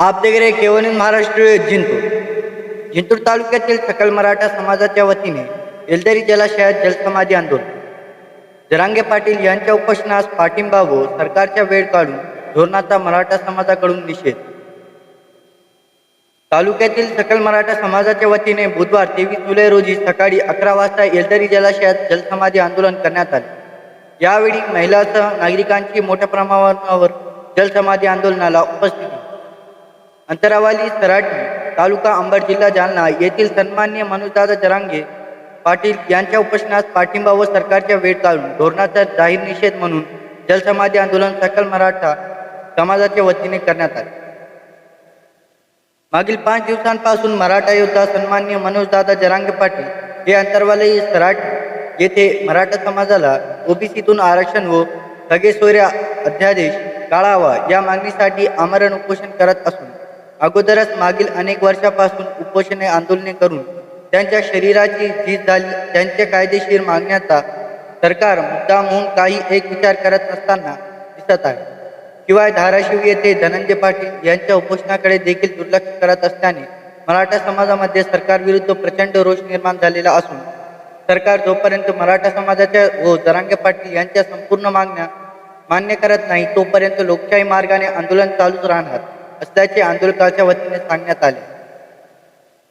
आप केवनीन केवळ महाराष्ट्र जिंतूर. जिंतूर तालुक्यातील सकल मराठा समाजाच्या वतीने एलदरी जलाशयात जलसमाधी आंदोलन. जरांगे पाटील यांच्या उपोषणास पाठिंबा व सरकारच्या वेळ काढून धोरणाचा मराठा समाजाकडून निषेध. तालुक्यातील सकल मराठा समाजाच्या वतीने बुधवार तेवीस जुलै रोजी सकाळी अकरा वाजता एलदरी जलाशयात जलसमाधी आंदोलन करण्यात आले. यावेळी महिलासह नागरिकांची मोठ्या प्रमाणावर जलसमाधी आंदोलनाला उपस्थिती अंतरावाली सराटी तालुका अंबड जिल्हा जालना येथील सन्मान्य मनोजदादा जरांगे पाटील यांच्या उपोषणास पाठिंबा व सरकारच्या वेळ काढून धोरणाचा जाहीर निषेध म्हणून जलसमाधी आंदोलन सकल मराठा समाजाच्या वतीने करण्यात आले. मागील पाच दिवसांपासून मराठा योद्धा सन्मान्य मनोजदादा जरांगे पाटील हे अंतरवाली सराट येथे मराठा समाजाला ओबीसीतून आरक्षण व सगळे सोयऱ्या अध्यादेश काढावा या मागणीसाठी आमरण उपोषण करत असून अगोदरच मागील अनेक वर्षापासून उपोषणे आंदोलने करून त्यांच्या शरीराची झीज झाली त्यांच्या कायदेशीर मागण्याचा सरकार मुद्दा म्हणून काही एक विचार करत नसताना दिसत आहे. शिवाय धाराशिव येथे धनंजय पाटील यांच्या उपोषणाकडे देखील दुर्लक्ष करत असल्याने मराठा समाजामध्ये सरकारविरुद्ध प्रचंड रोष निर्माण झालेला असून सरकार जोपर्यंत मराठा समाजाच्या व जरांगे पाटील यांच्या संपूर्ण मागण्या मान्य करत नाही तोपर्यंत लोकशाही मार्गाने आंदोलन चालूच राहणार. असल्याचे आंदोलकाच्या वतीने सांगण्यात आले.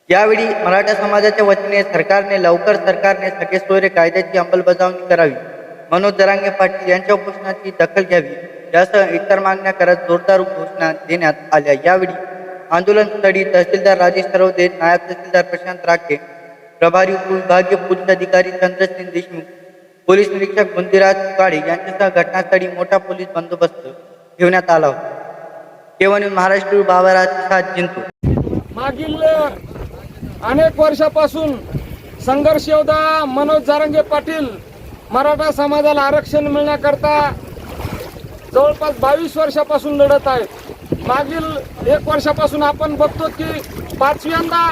यावेळी मराठा समाजाच्या वतीने सरकारने लवकर सरकारने सगळे सोयरे कायद्याची अंमलबजावणी करावी. मनोज दरांगे पाटील यांच्या उपोषणाची दखल घ्यावी यासह इतर मागण्या करत जोरदार घोषणा देण्यात आल्या. यावेळी आंदोलनस्थळी तहसीलदार राजेश सरवदे नायब तहसीलदार प्रशांत राखे प्रभारी उपविभागीय पोलीस अधिकारी चंद्रसेन देशमुख पोलीस निरीक्षक बुंदीराज काळे यांच्यासह घटनास्थळी मोठा पोलीस बंदोबस्त ठेवण्यात आला होता. केवळ महाराष्ट्र बाबाराचा सात मागील अनेक वर्षापासून संघर्ष योद्धा मनोज जारंगे पाटील मराठा समाजाला आरक्षण मिळण्याकरता जवळपास बावीस वर्षापासून लढत आहेत. मागील एक वर्षापासून आपण बघतो की पाचव्यांदा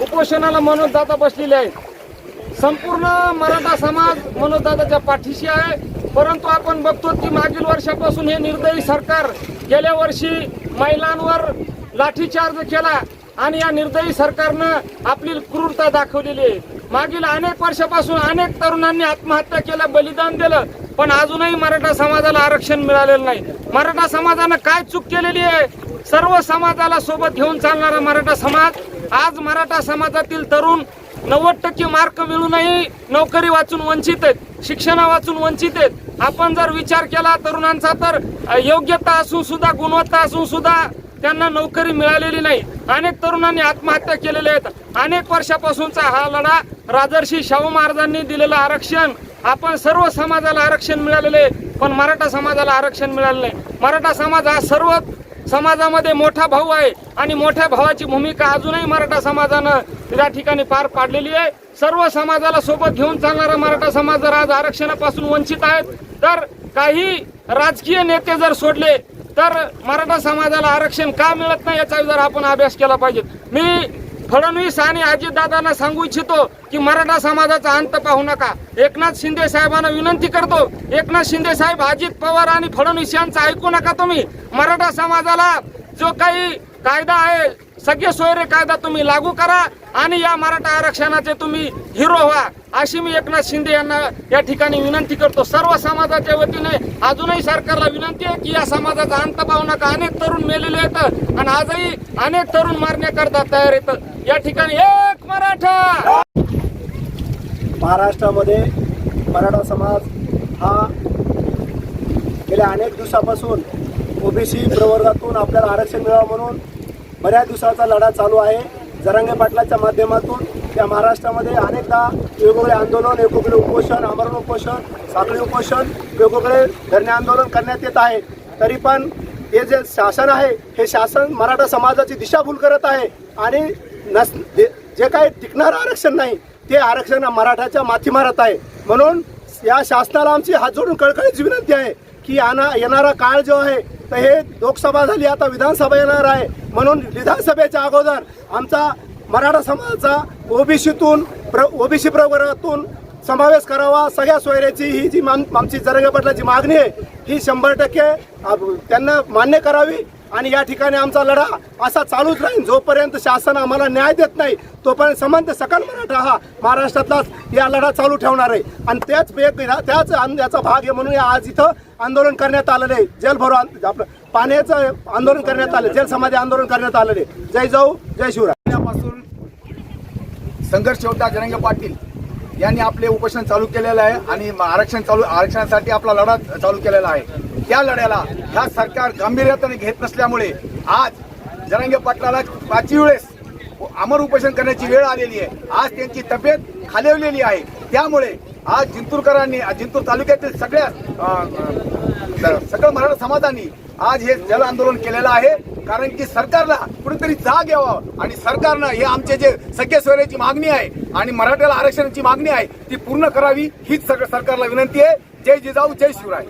उपोषणाला मनोजदादा बसलेले आहेत. संपूर्ण मराठा समाज मनोजदादाच्या पाठीशी आहे. परंतु आपण बघतो की मागील वर्षापासून हे निर्दयी सरकार गेल्या वर्षी महिलांवर लाठीचार्ज केला आणि या निर्दयी सरकारनं आपली क्रूरता दाखवलेली आहे. मागील अनेक वर्षापासून अनेक तरुणांनी आत्महत्या केल्या बलिदान दिलं पण अजूनही मराठा समाजाला आरक्षण मिळालेलं नाही. मराठा समाजानं काय चूक केलेली आहे? सर्व समाजाला सोबत घेऊन चालणारा मराठा समाज आज मराठा समाजातील तरुण नव्वद टक्के मार्क मिळूनही नोकरी वाचून वंचित आहेत. शिक्षणा वाचून वंचित आहेत. आपण जर विचार केला तरुणांचा तर योग्यता असून सुद्धा गुणवत्ता असून सुद्धा त्यांना नोकरी मिळालेली नाही. अनेक तरुणांनी आत्महत्या केलेल्या आहेत. अनेक वर्षापासूनचा हा लढा राजर्षी शाहू महाराजांनी दिलेलं आरक्षण. आपण सर्व समाजाला आरक्षण मिळालेले आहे, पण मराठा समाजाला आरक्षण मिळालं नाही. मराठा समाज हा सर्व समाजामध्ये मोठा भाऊ आहे आणि मोठ्या भावाची भूमिका अजूनही मराठा समाजानं या ठिकाणी पार पाडलेली आहे. सर्व समाजाला सोबत घेऊन चालणारा मराठा समाज जर आज आरक्षणापासून वंचित आहेत तर काही राजकीय नेते जर सोडले तर मराठा समाजाला आरक्षण का मिळत नाही याचा जर आपण अभ्यास केला पाहिजे. मी फडणवीस आणि अजितदादांना सांगू इच्छितो की मराठा समाजाचा अंत पाहू नका. एकनाथ शिंदे साहेबांना विनंती करतो. एकनाथ शिंदे साहेब अजित पवार आणि फडणवीस यांचं ऐकू नका तुम्ही. मराठा समाजाला जो काही कायदा आहे सगळे सोयरे कायदा तुम्ही लागू करा आणि या मराठा आरक्षणाचे तुम्ही हिरो व्हा. अशी मी एकनाथ शिंदे यांना या ठिकाणी विनंती करतो. सर्व समाजाच्या वतीने अजूनही सरकारला विनंती आहे की या समाजाचा अंत पाहू नका अनेक तरुण मेलेले आहेत आणि आजही अनेक तरुण मारण्याकरता तयार येत या ठिकाणी एक मराठा! महाराष्ट्रामध्ये मराठा समाज हा गेल्या अनेक दिवसापासून ओबीसी प्रवर्गातून आपल्याला आरक्षण मिळावं म्हणून बऱ्याच दिवसाचा लढा चालू आहे. जरांगे पाटलाच्या माध्यमातून या महाराष्ट्रामध्ये अनेकदा वेगवेगळे आंदोलन वेगवेगळे उपोषण आमरण उपोषण साखळी उपोषण वेगवेगळे धरणे आंदोलन करण्यात येत आहे. तरी पण हे जे शासन आहे हे शासन मराठा समाजाची दिशाभूल करत आहे आणि नस जे जे काही टिकणारं आरक्षण नाही ते आरक्षण मराठाच्या माथी मारत आहे. म्हणून या शासनाला आमची हात जोडून कळकळीची विनंती आहे की आना येणारा काळ जो आहे तर हे लोकसभा झाली आता विधानसभा येणार आहे. म्हणून विधानसभेच्या अगोदर आमचा मराठा समाजाचा ओबीसीतून प्र ओबीसी प्रवर्गातून समावेश करावा सगळ्या सोयऱ्याची ही जी मान आमची जरंगपटलाची मागणी आहे ही शंभर टक्के त्यांना मान्य करावी आणि या ठिकाणी आमचा लढा असा चालूच राहील. जोपर्यंत शासन आम्हाला न्याय देत नाही तोपर्यंत समंत सकल मराठा हा महाराष्ट्रातलाच या लढा चालू ठेवणार आहे. आणि त्याच एक त्याच याचा भाग आहे म्हणून आज इथं आंदोलन करण्यात आलेलं आहे. जल भरो आपलं पाण्याचं आंदोलन करण्यात आलं जल समाधी आंदोलन करण्यात आलेलं आहे. जय जाऊ जय शिवराय. संघर्ष योद्धा जरंगे पाटील यांनी आपले उपोषण चालू केलेलं आहे आणि आरक्षण चालू आरक्षणासाठी आपला लढा चालू केलेला आहे. त्या लढ्याला ह्या सरकार गांभीर्याने घेत नसल्यामुळे आज जरंगे पाटलाला पाचवी वेळेस अमर उपोषण करण्याची वेळ आलेली आहे. आज त्यांची तब्येत खालवलेली आहे. त्यामुळे आज जिंतूरकरांनी जिंतूर तालुक्यातील सगळ्या सगळं मराठा समाजाने आज हे जल आंदोलन केलेलं आहे. कारण की सरकारला कुठेतरी जाग यावं आणि सरकारनं हे आमचे जे सख्य सोयऱ्याची मागणी आहे आणि मराठ्याला आरक्षणाची मागणी आहे ती पूर्ण करावी हीच सगळं सरकारला विनंती आहे. जय जिजाऊ जय शिवराय.